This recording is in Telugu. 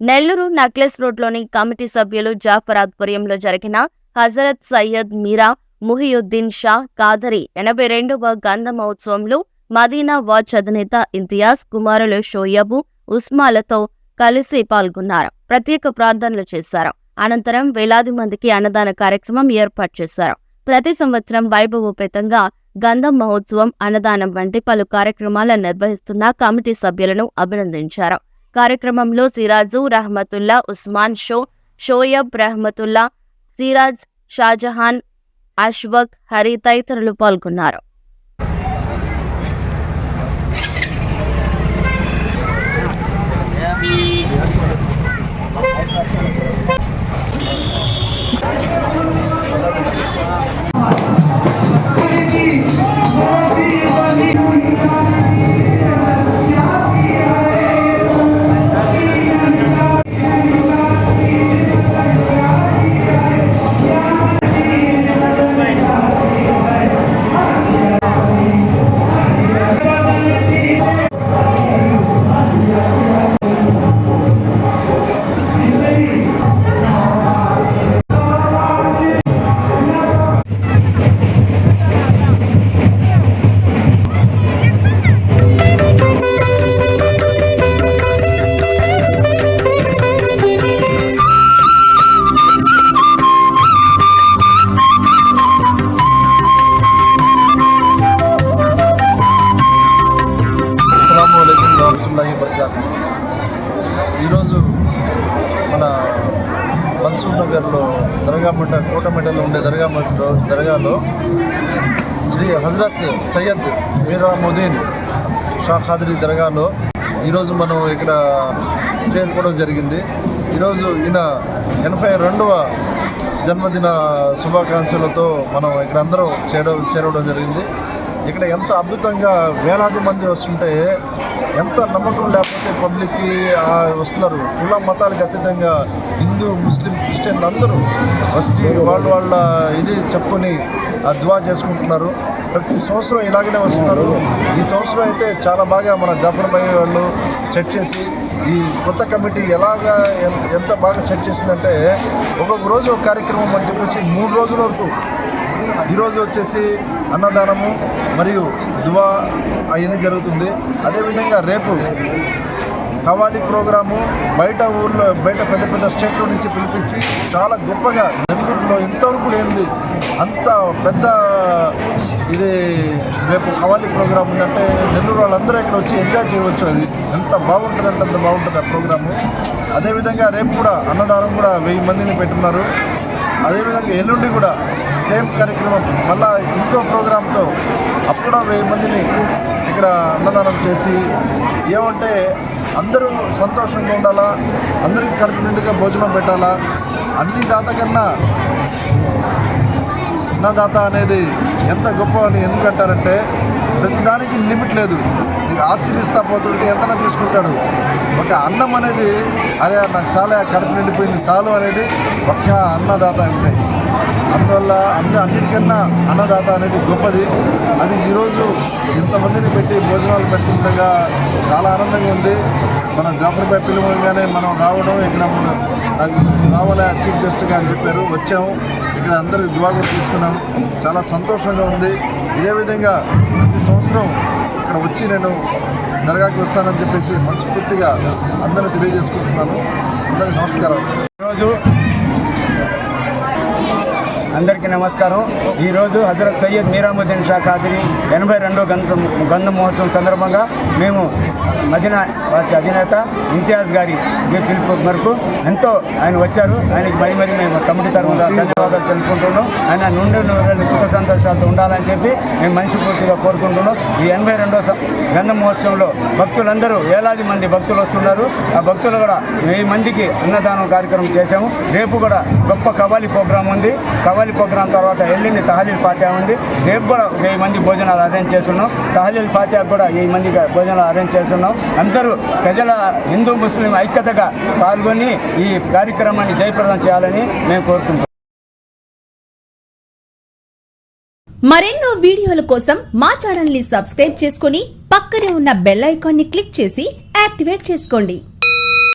నెల్లూరు నక్లెస్ రోడ్లోని కమిటీ సభ్యులు జాఫర్ ఆధ్వర్యంలో జరిగిన హజరత్ సయ్యద్ మీరా ముహియుద్దీన్ షా కాదరి ఎనభై రెండవ గంధ మహోత్సవంలో మదీనా వాచ్ అధినేత ఇంతియాజ్ కుమారులు షోయబు ఉస్మాలతో కలిసి పాల్గొన్నారు. ప్రత్యేక ప్రార్థనలు చేశారు. అనంతరం వేలాది మందికి అన్నదాన కార్యక్రమం ఏర్పాటు చేశారు. ప్రతి సంవత్సరం వైభవోపేతంగా గంధం మహోత్సవం అన్నదానం వంటి పలు కార్యక్రమాలను నిర్వహిస్తున్న కమిటీ సభ్యులను అభినందించారు. కార్యక్రమంలో సిరాజు రహమతుల్లా ఉస్మాన్ షో షోయబ్ రహమతుల్లా సిరాజ్ షాజహాన్ అష్వక్ హరి తదితరులు పాల్గొన్నారు. వరహతుల్లాహి ఈరోజు మన మన్సూర్ నగర్లో దర్గామంట మఠ ఉండే దర్గా దర్గాలో శ్రీ హజరత్ సయ్యద్ మీరాముద్దీన్ షాఖాద్రి దర్గాలో ఈరోజు మనం ఇక్కడ చేరుకోవడం జరిగింది. ఈరోజు ఈయన ఎనభై రెండవ జన్మదిన శుభాకాంక్షలతో మనం ఇక్కడ అందరం చేరడం చేరవడం జరిగింది. ఇక్కడ ఎంత అద్భుతంగా వేలాది మంది వస్తుంటే ఎంత నమ్మకం లేకపోతే పబ్లిక్కి వస్తున్నారు. కుల మతాలకు అతీతంగా హిందూ ముస్లిం క్రిస్టియన్లు అందరూ వచ్చి వాళ్ళ వాళ్ళ ఇది చెప్పుకొని దువా చేసుకుంటున్నారు. ప్రతి సంవత్సరం ఇలాగనే వస్తున్నారు. ఈ సంవత్సరం అయితే చాలా బాగా మన జాఫర్ భాయ్ వాళ్ళు సెట్ చేసి ఈ కొత్త కమిటీ ఎలాగా ఎంత బాగా సెట్ చేసిందంటే ఒక్కొక్క రోజు ఒక కార్యక్రమం అని చెప్పేసి మూడు రోజుల వరకు. ఈరోజు వచ్చేసి అన్నదానము మరియు దువా అవన్నీ జరుగుతుంది. అదేవిధంగా రేపు కవాలి ప్రోగ్రాము బయట ఊర్లో బయట పెద్ద పెద్ద స్టేట్ల నుంచి పిలిపించి చాలా గొప్పగా నెల్లూరులో ఇంతవరకు లేనిది అంత పెద్ద ఇది రేపు కవాలి ప్రోగ్రామ్ ఉందంటే నెల్లూరు వాళ్ళందరూ ఇక్కడ వచ్చి ఎంజాయ్ చేయవచ్చు అది. ఎంత బాగుంటుంది అంటే అంత బాగుంటుంది ఆ ప్రోగ్రాము. అదేవిధంగా రేపు కూడా అన్నదానం కూడా వెయ్యి మందిని పెట్టున్నారు. అదేవిధంగా ఎల్లుండి కూడా సేమ్ కార్యక్రమం మళ్ళా ఇంకో ప్రోగ్రాంతో అప్పుడు వెయ్యి మందిని ఇక్కడ అన్నదానం చేసి ఏమంటే అందరూ సంతోషంగా ఉండాలా అందరికీ కడుపు నిండుగా భోజనం పెట్టాలా అన్ని దాత కన్నా అన్నదాత అనేది ఎంత గొప్ప అని ఎందుకంటారంటే ప్రతిదానికి లిమిట్ లేదు. నీకు ఆశీర్దిస్తా పోతుంటే ఎంతనా తీసుకుంటాడు. ఒక అన్నం అనేది అరే నాకు చాలా కడుపు నిండిపోయింది చాలు అనేది ఒక్క అన్నదాత అంటే అందువల్ల అందు అన్నిటికన్నా అన్నదాత అనేది గొప్పది. అది ఈరోజు ఇంతమందిని పెట్టి భోజనాలు పెట్టుకుండగా చాలా ఆనందంగా ఉంది. మన జాఫర్పేట పిలువగానే మనం రావడం ఇక్కడ రావాలా చీఫ్ గెస్ట్గా అని చెప్పారు. వచ్చాము. ఇక్కడ అందరూ దువా కూడా తీసుకున్నాం. చాలా సంతోషంగా ఉంది. ఇదే విధంగా ప్రతి సంవత్సరం ఇక్కడ వచ్చి నేను దర్గాకి వస్తానని చెప్పేసి మనస్ఫూర్తిగా అందరూ తెలియజేసుకుంటున్నాను. అందరికీ నమస్కారం ఈరోజు అందరికీ నమస్కారం. ఈరోజు హజరత్ సయ్యద్ మీరాముద్దీన్ షా ఖాదిరి ఎనభై రెండో గంధ గంధ మహోత్సవం సందర్భంగా మేము మదీనా వాచ్ అధినేత ఇంతియాజ్ గారి పిలుపు మేరకు ఎంతో ఆయన వచ్చారు. ఆయనకి మరి మరి మేము కమిటీ తరఫున ధన్యవాదాలు తెలుపుకుంటున్నాం. ఆయన నుండి నూరేళ్ళు సుఖ సంతోషాలతో ఉండాలని చెప్పి మేము మంచి పూర్తిగా కోరుకుంటున్నాం. ఈ ఎనభై రెండో గంధ మహోత్సవంలో భక్తులందరూ వేలాది మంది భక్తులు వస్తున్నారు. ఆ భక్తులు కూడా వెయ్యి మందికి అన్నదానం కార్యక్రమం చేశాము. రేపు కూడా గొప్ప కవాలి ప్రోగ్రాం ఉంది. కవాలి ప్రోగ్రాం తర్వాత ఎల్లుండి తహలీల్ ఫాతిహా ఉంది. రేపు కూడా వెయ్యి మంది భోజనాలు అరేంజ్ చేస్తున్నాం. తహలీల్ ఫాతిహా కూడా వెయ్యి మందికి భోజనాలు అరేంజ్ చేస్తున్నాం. అందరూ ప్రజల హిందూ ముస్లిం ఐక్యతగా పాల్గొని ఈ కార్యక్రమాన్ని జయప్రదం చేయాలని మేము కోరుకుంటున్నాం. మరెన్నో వీడియోల కోసం మా ఛానల్ని సబ్స్క్రైబ్ చేసుకుని పక్కనే ఉన్న బెల్ ఐకాన్ని క్లిక్ చేసి యాక్టివేట్ చేసుకోండి.